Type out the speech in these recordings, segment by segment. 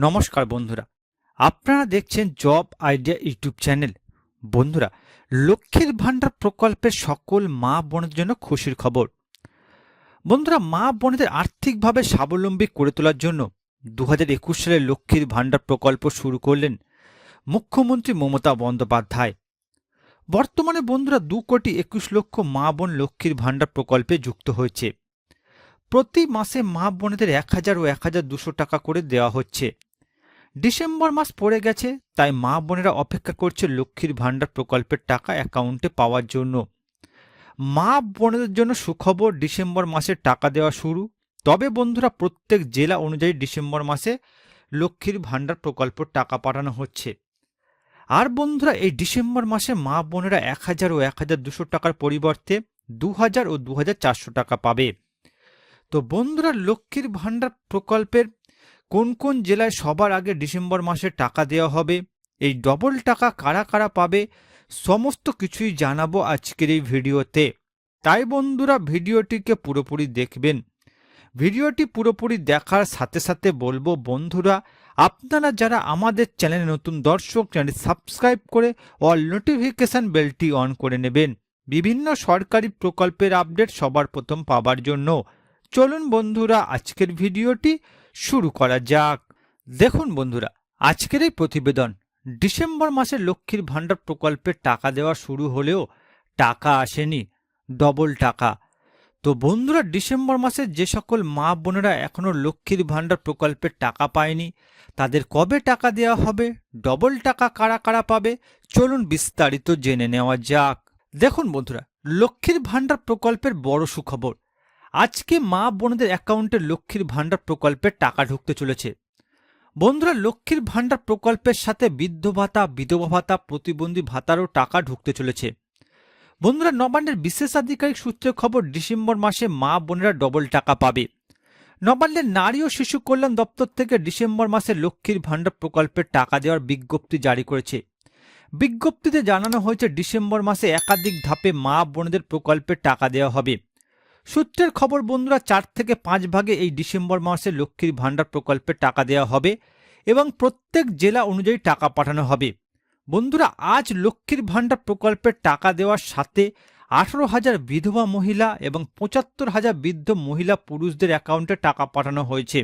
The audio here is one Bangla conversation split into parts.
নমস্কার বন্ধুরা। আপনারা দেখছেন জব আইডিয়া ইউটিউব চ্যানেল। বন্ধুরা, লক্ষ্মীর ভাণ্ডার প্রকল্পের সকল মা বোনের জন্য খুশির খবর। বন্ধুরা, মা বোনেদের আর্থিকভাবে স্বাবলম্বী করে তোলার জন্য দু একুশ সালে লক্ষ্মীর ভাণ্ডার প্রকল্প শুরু করলেন মুখ্যমন্ত্রী মমতা বন্দ্যোপাধ্যায়। বর্তমানে বন্ধুরা, দু কোটি একুশ লক্ষ মা বোন লক্ষ্মীর ভাণ্ডার প্রকল্পে যুক্ত হয়েছে। প্রতি মাসে মা বোনেদের এক হাজার ও এক হাজার দুশো টাকা করে দেওয়া হচ্ছে। ডিসেম্বর মাস পড়ে গেছে, তাই মা বোনেরা অপেক্ষা করছে লক্ষ্মীর ভাণ্ডার প্রকল্পের টাকা অ্যাকাউন্টে পাওয়ার জন্য। মা বোনেদের জন্য সুখবর, ডিসেম্বর মাসে টাকা দেওয়া শুরু। তবে বন্ধুরা, প্রত্যেক জেলা অনুযায়ী ডিসেম্বর মাসে লক্ষ্মীর ভাণ্ডার প্রকল্প টাকা পাঠানো হচ্ছে। আর বন্ধুরা, এই ডিসেম্বর মাসে মা বোনেরা এক হাজার ও এক হাজার দুশো টাকার পরিবর্তে দু হাজার ও দু হাজার চারশো টাকা পাবে। তো বন্ধুরা, লক্ষ্মীর ভাণ্ডার প্রকল্পের কোন কোন জেলায় সবার আগে ডিসেম্বর মাসে টাকা দেওয়া হবে? এই ডবল টাকা কারা কারা পাবে? সমস্ত কিছুই জানাব আজকের এই ভিডিওতে। তাই বন্ধুরা, ভিডিওটিকে পুরোপুরি দেখবেন। ভিডিওটি পুরোপুরি দেখার সাথে সাথে বলব, বন্ধুরা, আপনারা যারা আমাদের চ্যানেলে নতুন দর্শক চ্যানেল সাবস্ক্রাইব করে অল নোটিফিকেশান বেলটি অন করে নেবেন। বিভিন্ন সরকারি প্রকল্পের আপডেট সবার প্রথম পাবার জন্য। চলুন বন্ধুরা, আজকের ভিডিওটি শুরু করা যাক। দেখুন বন্ধুরা, আজকের এই প্রতিবেদন। ডিসেম্বর মাসে লক্ষ্মীর ভাণ্ডার প্রকল্পের টাকা দেওয়া শুরু হলেও টাকা আসেনি, ডবল টাকা। তো বন্ধুরা, ডিসেম্বর মাসে যে সকল মা বোনেরা এখনও লক্ষ্মীর ভাণ্ডার প্রকল্পের টাকা পায়নি, তাদের কবে টাকা দেওয়া হবে, ডবল টাকা কারা কারা পাবে, চলুন বিস্তারিত জেনে নেওয়া যাক। দেখুন বন্ধুরা, লক্ষ্মীর ভাণ্ডার প্রকল্পের বড় সুখবর। আজকে মা বোনদের অ্যাকাউন্টে লক্ষ্মীর ভাণ্ডার প্রকল্পের টাকা ঢুকতে চলেছে। বন্ধুরা, লক্ষ্মীর ভাণ্ডার প্রকল্পের সাথে বৃদ্ধ ভাতা, বিধবা ভাতা, প্রতিবন্ধী ভাতারও টাকা ঢুকতে চলেছে। বন্ধুরা, নবান্নের বিশেষ আধিকারিক সূত্রে খবর, ডিসেম্বর মাসে মা বোনেরা ডবল টাকা পাবে। নবান্নের নারী ও শিশু কল্যাণ দপ্তর থেকে ডিসেম্বর মাসে লক্ষ্মীর ভাণ্ডার প্রকল্পের টাকা দেওয়ার বিজ্ঞপ্তি জারি করেছে। বিজ্ঞপ্তিতে জানানো হয়েছে, ডিসেম্বর মাসে একাধিক ধাপে মা বোনদের প্রকল্পের টাকা দেওয়া হবে। সূত্রের খবর, বন্ধুরা, চার থেকে পাঁচ ভাগে এই ডিসেম্বর মাসে লক্ষ্মীর ভাণ্ডার প্রকল্পে টাকা দেওয়া হবে এবং প্রত্যেক জেলা অনুযায়ী টাকা পাঠানো হবে। বন্ধুরা, আজ লক্ষ্মীর ভাণ্ডার প্রকল্পের টাকা দেওয়ার সাথে আঠারো হাজার বিধবা মহিলা এবং পঁচাত্তর হাজার বৃদ্ধ মহিলা পুরুষদের অ্যাকাউন্টে টাকা পাঠানো হয়েছে।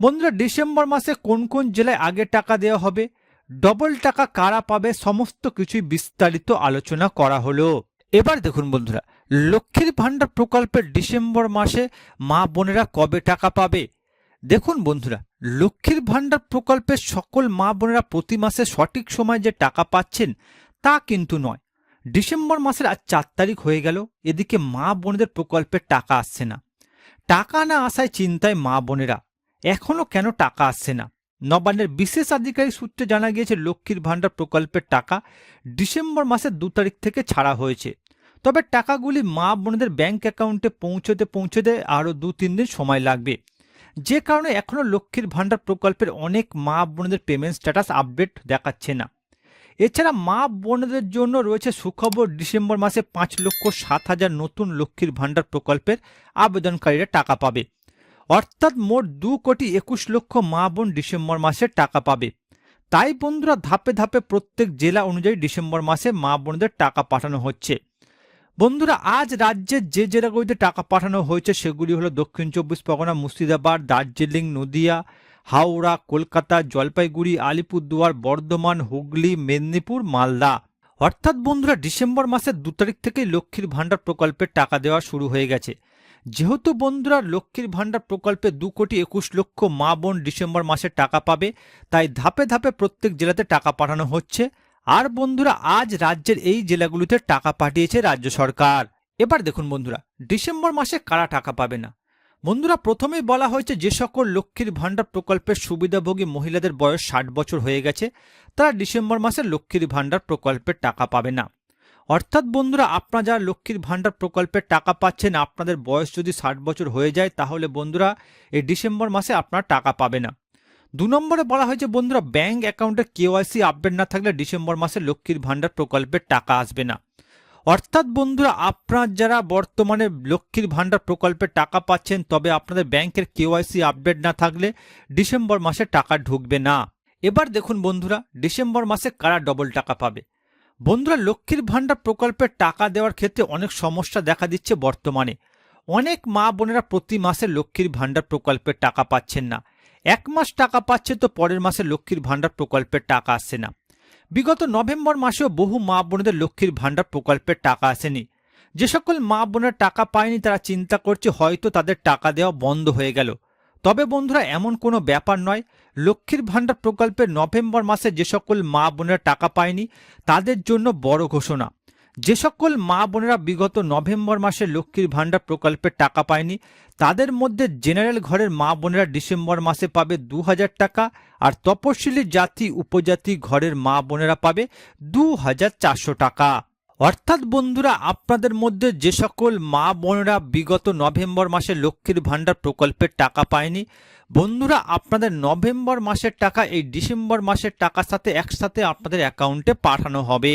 বন্ধুরা, ডিসেম্বর মাসে কোন কোন জেলায় আগে টাকা দেওয়া হবে, ডবল টাকা কারা পাবে, সমস্ত কিছুই বিস্তারিত আলোচনা করা হলো। এবার দেখুন, বন্ধুরা লক্ষ্মীর ভাণ্ডার প্রকল্পের ডিসেম্বর মাসে মা বোনেরা কবে টাকা পাবে? দেখুন বন্ধুরা, লক্ষ্মীর ভাণ্ডার প্রকল্পের সকল মা বোনেরা প্রতি মাসে সঠিক সময় যে টাকা পাচ্ছেন, তা কিন্তু নয়। ডিসেম্বর মাসের আজ চার তারিখ হয়ে গেল, এদিকে মা বোনেদের প্রকল্পের টাকা আসছে না। টাকা না আসায় চিন্তায় মা বোনেরা, এখনও কেন টাকা আসছে না? নবান্নের বিশেষ আধিকারিক সূত্রে জানা গিয়েছে, লক্ষ্মীর ভাণ্ডার প্রকল্পের টাকা ডিসেম্বর মাসের দু তারিখ থেকে ছাড়া হয়েছে। তবে টাকাগুলি মা বোনদের ব্যাংক অ্যাকাউন্টে পৌঁছতে পৌঁছতে আরও দু তিন দিন সময় লাগবে। যে কারণে এখনও লক্ষ্মীর ভাণ্ডার প্রকল্পের অনেক মা বোনদের পেমেন্ট স্ট্যাটাস আপডেট দেখাচ্ছে না। এছাড়া মা বোনদের জন্য রয়েছে সুখবর, ডিসেম্বর মাসে পাঁচ লক্ষ সাত হাজার নতুন লক্ষ্মীর ভাণ্ডার প্রকল্পের আবেদনকারীরা টাকা পাবে। অর্থাৎ মোট দু কোটি একুশ লক্ষ মা বোন ডিসেম্বর মাসে টাকা পাবে। তাই বন্ধুরা, ধাপে ধাপে প্রত্যেক জেলা অনুযায়ী ডিসেম্বর মাসে মা বোনদের টাকা পাঠানো হচ্ছে। বন্ধুরা, আজ রাজ্যের যে জেলাগুলিতে টাকা পাঠানো হয়েছে, সেগুলি হলো দক্ষিণ চব্বিশ পরগনা, মুর্শিদাবাদ, দার্জিলিং, নদিয়া, হাওড়া, কলকাতা, জলপাইগুড়ি, আলিপুরদুয়ার, বর্ধমান, হুগলি, মেদিনীপুর, মালদা। অর্থাৎ বন্ধুরা, ডিসেম্বর মাসের দু তারিখ থেকেই লক্ষ্মীর ভাণ্ডার প্রকল্পের টাকা দেওয়া শুরু হয়ে গেছে। যেহেতু বন্ধুরা, লক্ষ্মীর ভাণ্ডার প্রকল্পে দু কোটি একুশ লক্ষ মা বোন ডিসেম্বর মাসে টাকা পাবে, তাই ধাপে ধাপে প্রত্যেক জেলাতে টাকা পাঠানো হচ্ছে। আর বন্ধুরা, আজ রাজ্যের এই জেলাগুলিতে টাকা পাঠিয়েছে রাজ্য সরকার। এবার দেখুন বন্ধুরা, ডিসেম্বর মাসে কারা টাকা পাবে না? বন্ধুরা, প্রথমেই বলা হয়েছে যে সকল লক্ষ্মীর ভাণ্ডার প্রকল্পের সুবিধাভোগী মহিলাদের বয়স ষাট বছর হয়ে গেছে, তারা ডিসেম্বর মাসে লক্ষ্মীর ভাণ্ডার প্রকল্পের টাকা পাবে না। অর্থাৎ বন্ধুরা, আপনারা যারা লক্ষ্মীর ভাণ্ডার প্রকল্পের টাকা পাচ্ছেন, আপনাদের বয়স যদি ষাট বছর হয়ে যায়, তাহলে বন্ধুরা, এই ডিসেম্বর মাসে আপনারা টাকা পাবে না। দু নম্বরে বলা হয়েছে, বন্ধুরা, ব্যাংক অ্যাকাউন্টে কেওয়াইসি আপডেট না থাকলে ডিসেম্বর মাসে লক্ষ্মীর ভাণ্ডার প্রকল্পের টাকা আসবে না। অর্থাৎ, বন্ধুরা, আপনার যারা বর্তমানে লক্ষ্মীর ভাণ্ডার প্রকল্পে টাকা পাচ্ছেন, তবে আপনাদের ব্যাংকের কেওয়াইসি আপডেট না থাকলে ডিসেম্বর মাসে টাকা ঢুকবে না। এবার দেখুন, বন্ধুরা, ডিসেম্বর মাসে কারা ডবল টাকা পাবে? বন্ধুরা, লক্ষ্মীর ভাণ্ডার প্রকল্পে টাকা দেওয়ার ক্ষেত্রে অনেক সমস্যা দেখা দিচ্ছে বর্তমানে। অনেক মা বোনেরা প্রতি মাসে লক্ষ্মীর ভাণ্ডার প্রকল্পের টাকা পাচ্ছেন না। এক মাস টাকা পাচ্ছে তো পরের মাসে লক্ষ্মীর ভাণ্ডার প্রকল্পের টাকা আসছে না। বিগত নভেম্বর মাসেও বহু মা বোনদের লক্ষ্মীর ভাণ্ডার প্রকল্পের টাকা আসেনি। যে সকল মা বোনের টাকা পায়নি তারা চিন্তা করছে হয়তো তাদের টাকা দেওয়া বন্ধ হয়ে গেল। তবে বন্ধুরা, এমন কোনো ব্যাপার নয়। লক্ষ্মীর ভাণ্ডার প্রকল্পের নভেম্বর মাসে যে সকল মা বোনেরা টাকা পায়নি, তাদের জন্য বড় ঘোষণা। যে সকল মা বোনেরা বিগত নভেম্বর মাসে লক্ষ্মীর ভাণ্ডার প্রকল্পের টাকা পায়নি, তাদের মধ্যে জেনারেল ঘরের মা বোনেরা ডিসেম্বর মাসে পাবে দু হাজার টাকা আর তপশিলি জাতি উপজাতি ঘরের মা বোনেরা পাবে দু হাজার চারশো টাকা। অর্থাৎ বন্ধুরা, আপনাদের মধ্যে যে সকল মা বোনেরা বিগত নভেম্বর মাসে লক্ষ্মীর ভাণ্ডার প্রকল্পের টাকা পায়নি, বন্ধুরা, আপনাদের নভেম্বর মাসের টাকা এই ডিসেম্বর মাসের টাকার সাথে একসাথে আপনাদের অ্যাকাউন্টে পাঠানো হবে।